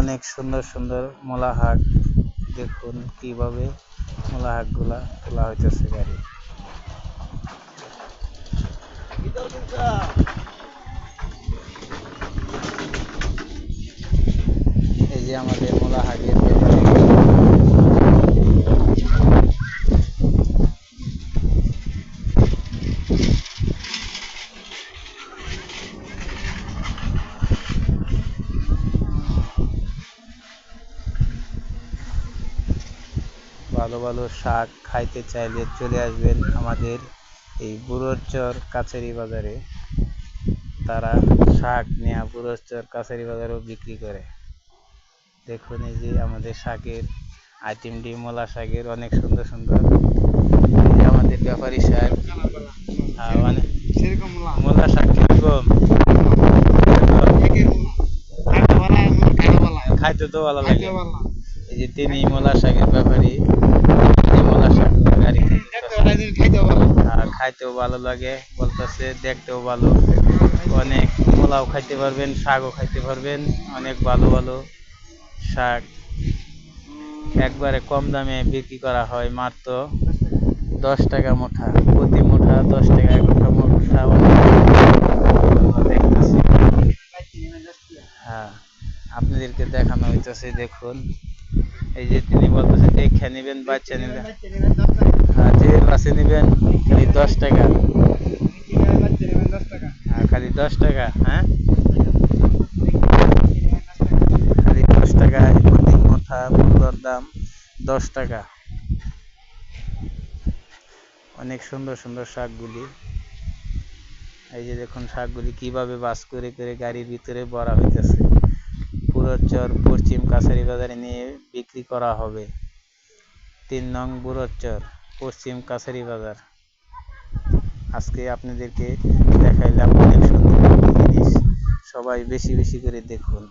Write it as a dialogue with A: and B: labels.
A: অনেক সুন্দর সুন্দর মোলা হাট দেখুন কীভাবে মূলা শাকগুলা তোলা হইতেছে গাড়ি। এই যে আমাদের মূলা ভালো ভালো শাক খাইতে চাইলে চলে আসবেন আমাদের এই বুড়োরচর কাছারি বাজারে। তারা শাক নেয়া বুড়োরচর কাছারি বাজারেও বিক্রি করে। দেখুন এই যে আমাদের শাকের আইটেমটি মূলা শাকের অনেক সুন্দর সুন্দর। আমাদের ব্যাপারী শাক মানে মূলা। শাক কীরকম?
B: খাইতে
A: তো ভালো লাগে। এই যে তিনি মূলা শাকের ব্যাপারী।
B: দেখতে ভালো দিন খাইতে ভালো?
A: আর খাইতেও ভালো লাগে, বলতেছে দেখতেও ভালো। অনেক মোলাও খাইতে পারবেন, শাকও খাইতে পারবেন, অনেক ভালো ভালো শাক। একবারে কম দামে বিক্রি করা হয় মাত্র দশ টাকা মুঠা, প্রতি মুঠা দশ টাকা এক মুঠা অনেক। হ্যাঁ আপনাদেরকে দেখানো হইতেছে, দেখুন। এই যে তিনি বলতেছে, দেখে নেবেন, বাচ্চা নেবেন। যে বাসে নেবেন খালি দশ টাকা। হ্যাঁ খালি দশ টাকা হ্যাঁ? খালি দশ টাকা প্রতি মোটা মূল্যর দাম, দশ টাকা। অনেক সুন্দর সুন্দর শাকগুলি। এই যে দেখুন শাকগুলি কীভাবে বাস করে করে গাড়ির ভিতরে ভরা হইতেছে। বুড়োচর পশ্চিম কাছারি বাজারে নিয়ে বিক্রি করা হবে। তিন নং বুড়োচর পশ্চিম কাছারি বাজার। আজকে আপনাদেরকে দেখাইলাম অনেক সুন্দর জিনিস। সবাই বেশি বেশি করে দেখুন।